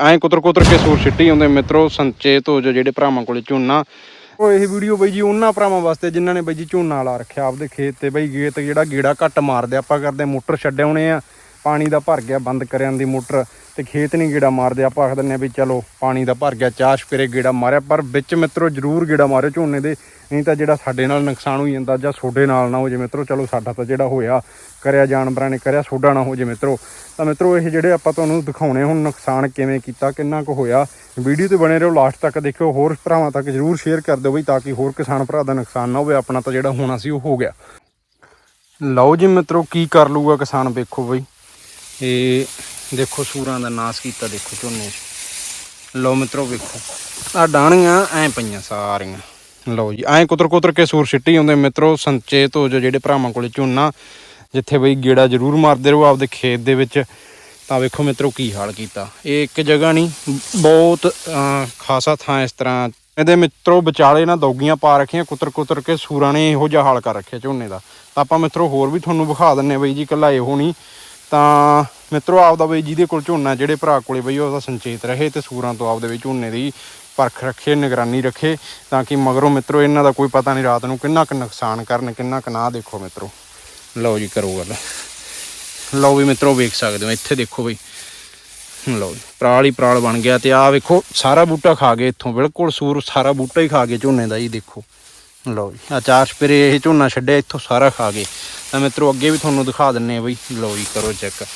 ਐਂ ਕੁਤਰ ਕੁਤਰ ਕੇ ਸੂਰ ਛਿੱਟੀ ਹੁੰਦੇ ਮਿੱਤਰੋ, ਸੰਚੇਤ ਹੋ ਜੋ ਜਿਹੜੇ ਭਰਾਵਾਂ ਕੋਲੇ ਝੋਨਾ। ਉਹ ਇਹ ਵੀਡੀਓ ਬਈ ਜੀ ਉਹਨਾਂ ਭਰਾਵਾਂ ਵਾਸਤੇ ਜਿਨ੍ਹਾਂ ਨੇ ਬਈ ਜੀ ਝੋਨਾ ਲਾ ਰੱਖਿਆ ਆਪਦੇ ਖੇਤ ਤੇ ਬਈ ਗੇਤ ਜਿਹੜਾ ਗੇੜਾ ਘੱਟ ਮਾਰਦੇ, ਆਪਾਂ ਕਰਦੇ ਮੋਟਰ ਛੱਡਿਆਉਣੇ ਆ। ਪਾਣੀ ਦਾ ਭਰ ਗਿਆ ਬੰਦ ਕਰਿਆਂ ਦੀ ਮੋਟਰ ਤੇ ਖੇਤ ਨਹੀਂ ਗੇੜਾ ਮਾਰਦੇ, ਆਪਾਂ ਆਖ ਦਿੰਨੇ ਆ ਵੀ ਚਲੋ ਪਾਣੀ ਦਾ ਭਰ ਗਿਆ, ਚਾਹ ਸਪਰੇ ਗੇੜਾ ਮਾਰਿਆ, ਪਰ ਵਿੱਚ ਮਿੱਤਰੋ ਜ਼ਰੂਰ ਗੇੜਾ ਮਾਰਿਓ ਝੋਨੇ ਦੇ, ਨਹੀਂ ਤਾਂ ਜਿਹੜਾ ਸਾਡੇ ਨਾਲ ਨੁਕਸਾਨ ਹੋਈ ਜਾਂਦਾ ਜਾਂ ਤੁਹਾਡੇ ਨਾਲ ਨਾ ਹੋ ਜੇ ਮਿੱਤਰੋ, ਚਲੋ ਸਾਡਾ ਤਾਂ ਜਿਹੜਾ ਹੋਇਆ, ਕਰਿਆ ਜਾਨਵਰਾਂ ਨੇ ਕਰਿਆ ਸੋਡਾ ਨਾ ਹੋ ਜੇ ਮਿੱਤਰੋ। ਤਾਂ ਮਿੱਤਰੋ ਇਹ ਜਿਹੜੇ ਆਪਾਂ ਤੁਹਾਨੂੰ ਦਿਖਾਉਣੇ ਹੁਣ ਨੁਕਸਾਨ ਕਿਵੇਂ ਕੀਤਾ, ਕਿੰਨਾ ਕੁ ਹੋਇਆ, ਵੀਡੀਓ ਤੇ ਬਣੇ ਰਹੋ ਲਾਸਟ ਤੱਕ ਦੇਖਿਓ, ਹੋਰ ਭਰਾਵਾਂ ਤੱਕ ਜ਼ਰੂਰ ਸ਼ੇਅਰ ਕਰ ਦਿਓ ਬਈ, ਤਾਂ ਕਿ ਹੋਰ ਕਿਸਾਨ ਭਰਾ ਦਾ ਨੁਕਸਾਨ ਨਾ ਹੋਵੇ, ਆਪਣਾ ਤਾਂ ਜਿਹੜਾ ਹੋਣਾ ਸੀ ਉਹ ਹੋ ਗਿਆ। ਲਓ ਜੀ ਮਿੱਤਰੋ, ਕੀ ਕਰ ਲੂਗਾ ਕਿਸਾਨ, ਵੇਖੋ ਬਈ। ਇਹ ਦੇਖੋ ਸੂਰਾਂ ਦਾ ਨਾਸ ਕੀਤਾ ਦੇਖੋ ਝੋਨੇ। ਲਓ ਮਿੱਤਰੋ ਵੇਖੋ ਆ ਡਾਣੀਆਂ ਐ ਪਈਆਂ ਸਾਰੀਆਂ। ਲਓ ਜੀ ਐ ਕੁਤਰ ਕੁਤਰ ਕੇ ਸੂਰ ਸਿੱਟੀ ਆਉਂਦੇ ਮਿੱਤਰੋ ਸੰਚੇਤ ਹੋ ਜੋ ਜਿਹੜੇ ਭਰਾਵਾਂ ਕੋਲੇ ਝੋਨਾ ਜਿੱਥੇ ਬਈ ਗੇੜਾ ਜ਼ਰੂਰ ਮਾਰਦੇ ਰਹੋ ਆਪਦੇ ਖੇਤ ਦੇ ਵਿੱਚ। ਤਾਂ ਵੇਖੋ ਮਿੱਤਰੋ ਕੀ ਹਾਲ ਕੀਤਾ। ਇਹ ਇੱਕ ਜਗ੍ਹਾ ਨਹੀਂ ਬਹੁਤ ਅਹ, ਖਾਸਾ ਥਾਂ ਇਸ ਤਰ੍ਹਾਂ। ਇਹਦੇ ਮਿੱਤਰੋ ਵਿਚਾਲੇ ਨਾ ਦੌਗੀਆਂ ਪਾ ਰੱਖੀਆਂ ਕੁਤਰ ਕੁਤਰ ਕੇ ਸੂਰਾਂ ਨੇ ਇਹੋ ਜਿਹਾ ਹਾਲ ਕਰ ਰੱਖਿਆ ਝੋਨੇ ਦਾ। ਤਾਂ ਆਪਾਂ ਮਿੱਤਰੋ ਹੋਰ ਵੀ ਤੁਹਾਨੂੰ ਵਿਖਾ ਦਿੰਨੇ ਬਈ ਜੀ ਕੱਲਾ ਇਹੋ ਨਹੀਂ। ਤਾਂ ਮਿੱਤਰੋ, ਆਪਦਾ ਬਈ ਜਿਹਦੇ ਕੋਲ ਝੋਨਾ, ਜਿਹੜੇ ਭਰਾ ਕੋਲੇ ਬਈ ਉਹਦਾ ਸੰਚੇਤ ਰਹੇ ਤੇ ਸੂਰਾਂ ਤੋਂ ਆਪਦੇ ਵਿੱਚ ਝੋਨੇ ਦੀ ਪਰਖ ਰੱਖੇ, ਨਿਗਰਾਨੀ ਰੱਖੇ ਤਾਂ ਕਿ ਮਗਰੋਂ ਮਿੱਤਰੋ ਇਹਨਾਂ ਦਾ ਕੋਈ ਪਤਾ ਨਹੀਂ ਰਾਤ ਨੂੰ ਕਿੰਨਾ ਕੁ ਨੁਕਸਾਨ ਕਰਨ, ਕਿੰਨਾ ਕੁ ਨਾ ਦੇਖੋ ਮਿੱਤਰੋ। ਲਓ ਜੀ ਕਰੋ ਗੱਲ। ਲਓ ਵੀ ਮਿੱਤਰੋ, ਵੇਖ ਸਕਦੇ ਹੋ, ਇੱਥੇ ਦੇਖੋ ਬਈ। ਲਓ ਜੀ, ਪਰਾਲ ਹੀ ਪਰਾਲ ਬਣ ਗਿਆ ਤੇ ਆਹ ਵੇਖੋ, ਸਾਰਾ ਬੂਟਾ ਖਾ ਗਏ ਇੱਥੋਂ, ਬਿਲਕੁਲ ਸੂਰ ਸਾਰਾ ਬੂਟਾ ਹੀ ਖਾ ਗਏ ਝੋਨੇ ਦਾ ਜੀ, ਦੇਖੋ। ਲਓ ਜੀ। ਆ ਚਾਰ ਸਪਰੇ ਇਹ ਝੋਨਾ ਛੱਡਿਆ, ਇੱਥੋਂ ਸਾਰਾ ਖਾ ਗਏ। ਤਾਂ ਮਿੱਤਰੋ, ਅੱਗੇ ਵੀ ਤੁਹਾਨੂੰ ਦਿਖਾ ਦਿੰਨੇ ਆ ਬਈ। ਲਓ ਜੀ, ਕਰੋ ਚੈੱਕ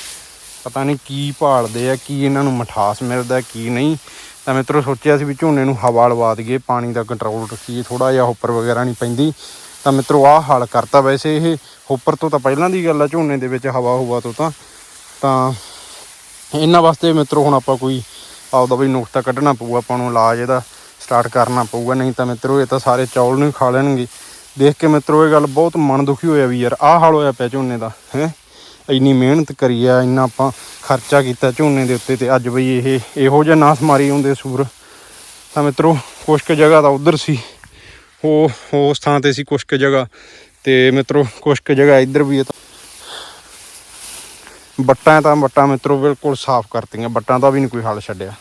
ਪਤਾ ਨਹੀਂ ਕੀ ਭਾਲਦੇ ਆ, ਕੀ ਇਹਨਾਂ ਨੂੰ ਮਠਾਸ ਮਿਲਦਾ, ਕੀ ਨਹੀਂ। ਤਾਂ ਮਿੱਤਰੋ, ਸੋਚਿਆ ਸੀ ਵੀ ਝੋਨੇ ਨੂੰ ਹਵਾ ਲਵਾ ਦਈਏ, ਪਾਣੀ ਦਾ ਕੰਟਰੋਲ ਰੱਖੀਏ ਥੋੜਾ ਜਿਹਾ ਉੱਪਰ ਵਗੈਰਾ ਨਹੀਂ ਪੈਂਦੀ। ਤਾਂ ਮਿੱਤਰੋ, ਆਹ ਹਾਲ ਕਰਤਾ ਵੈਸੇ ਇਹ। ਉੱਪਰ ਤੋਂ ਤਾਂ ਪਹਿਲਾਂ ਦੀ ਗੱਲ ਆ, ਝੋਨੇ ਦੇ ਵਿੱਚ ਹਵਾ ਹੁਵਾ ਤੋਂ ਤਾਂ। ਤਾਂ ਇਹਨਾਂ ਵਾਸਤੇ ਮਿੱਤਰੋ, ਹੁਣ ਆਪਾਂ ਕੋਈ ਆਪਦਾ ਵੀ ਨੁਕਤਾ ਕੱਢਣਾ ਪਊਗਾ ਆਪਾਂ ਨੂੰ ਇਲਾਜ ਇਹਦਾ ਸਟਾਰਟ ਕਰਨਾ ਪਊਗਾ, ਨਹੀਂ ਤਾਂ ਮਿੱਤਰੋ ਇਹ ਤਾਂ ਸਾਰੇ ਚੌਲ ਨੂੰ ਹੀ ਖਾ ਲੈਣਗੇ। ਦੇਖ ਕੇ ਮਿੱਤਰੋ ਇਹ ਗੱਲ ਬਹੁਤ ਮਨ ਦੁਖੀ ਹੋਇਆ ਵੀ ਯਾਰ, ਆਹ ਹਾਲ ਹੋਇਆ ਪਿਆ ਝੋਨੇ ਦਾ, ਹੈ? ਇੰਨੀ ਮਿਹਨਤ ਕਰੀ ਆ, ਇੰਨਾ ਆਪਾਂ ਖਰਚਾ ਕੀਤਾ ਝੋਨੇ ਦੇ ਉੱਤੇ ਤੇ ਅੱਜ ਬਈ ਇਹ ਇਹੋ ਜਿਹਾ ਨਾਸ ਮਾਰੀ ਹੁੰਦੇ ਸੂਰ। ਤਾਂ ਮਿੱਤਰੋ ਕੁਛ ਕੁ ਜਗ੍ਹਾ ਤਾਂ ਉਧਰ ਸੀ। ਉਹ, ਉਸ ਥਾਂ ਤੇ ਸੀ ਕੁਛ ਕੁ ਜਗ੍ਹਾ। ਤੇ ਮਿੱਤਰੋ ਕੁਛ ਕੁ ਜਗ੍ਹਾ ਇੱਧਰ ਵੀ ਹੈ ਤਾਂ। ਬੱਟਾਂ ਤਾਂ ਬੱਟਾਂ ਮਿੱਤਰੋ ਬਿਲਕੁਲ ਸਾਫ਼ ਕਰਤੀਆਂ, ਬੱਟਾਂ ਦਾ ਵੀ ਨਹੀਂ ਕੋਈ ਹੱਲ ਛੱਡਿਆ।